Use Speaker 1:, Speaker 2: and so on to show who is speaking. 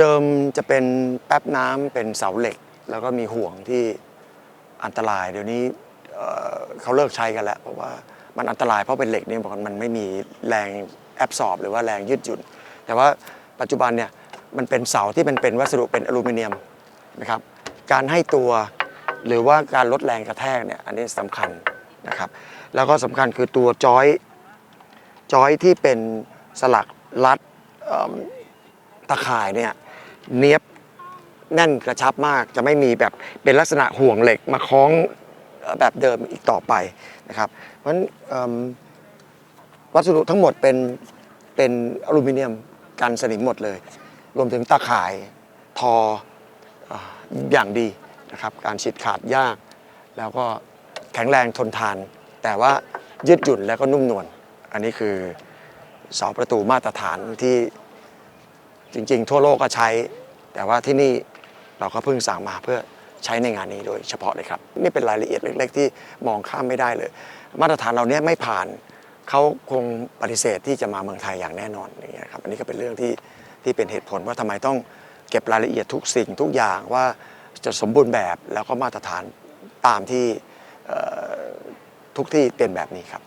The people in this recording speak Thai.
Speaker 1: เดิมจะเป็นแป๊บน้ำเป็นเสาเหล็ก แล้วก็มีห่วงที่อันตราย เดี๋ยวนี้เอ่อเขาเลิกใช้กันแล้ว เพราะว่ามันอันตรายเพราะเป็นเหล็กเนี่ยบอกว่ามันไม่มีแรงแอบสอบหรือว่าแรงยืดหยุ่น แต่ว่าปัจจุบันเนี่ยมันเป็นเสาที่มันเป็นวัสดุเป็นอลูมิเนียมนะครับการให้ตัวหรือว่าการลดแรงกระแทกเนี่ยอันนี้สำคัญนะครับแล้วก็สำคัญคือตัวจอย จอยที่เป็นสลักรัดเอิ่มตะข่ายเนี่ย เนียบแน่นกระชับมากจะไม่มีแบบเป็นลักษณะห่วงเหล็กมาคล้องแบบเดิมอีกต่อไปนะครับ เพราะฉะนั้นวัสดุทั้งหมดเป็นเป็นอลูมิเนียมกันสนิมหมดเลย รวมถึงตะข่ายทอเอ่ออย่างดีนะครับ การฉีดขาดยาก แล้วก็แข็งแรงทนทาน แต่ว่ายืดหยุ่นแล้วก็นุ่มนวลอันนี้คือเสาประตูมาตรฐานที่ จริง ๆ ทั่วโลกก็ใช้ แต่ว่าที่นี่เราก็เพิ่งสั่งมาเพื่อใช้ในงานนี้โดยเฉพาะเลยครับ นี่เป็นรายละเอียดเล็ก ๆ ที่มองข้ามไม่ได้เลย มาตรฐานเราเนี้ยไม่ผ่านเขาคงปฏิเสธที่จะมาเมืองไทยอย่างแน่นอนอย่างเงี้ยครับอันนี้ก็เป็นเรื่องที่ที่เป็นเหตุผลว่าทำไมต้องเก็บรายละเอียดทุกสิ่งทุกอย่างว่าจะสมบูรณ์แบบแล้วก็มาตรฐานตามที่ทุกที่เป็นแบบนี้ครับ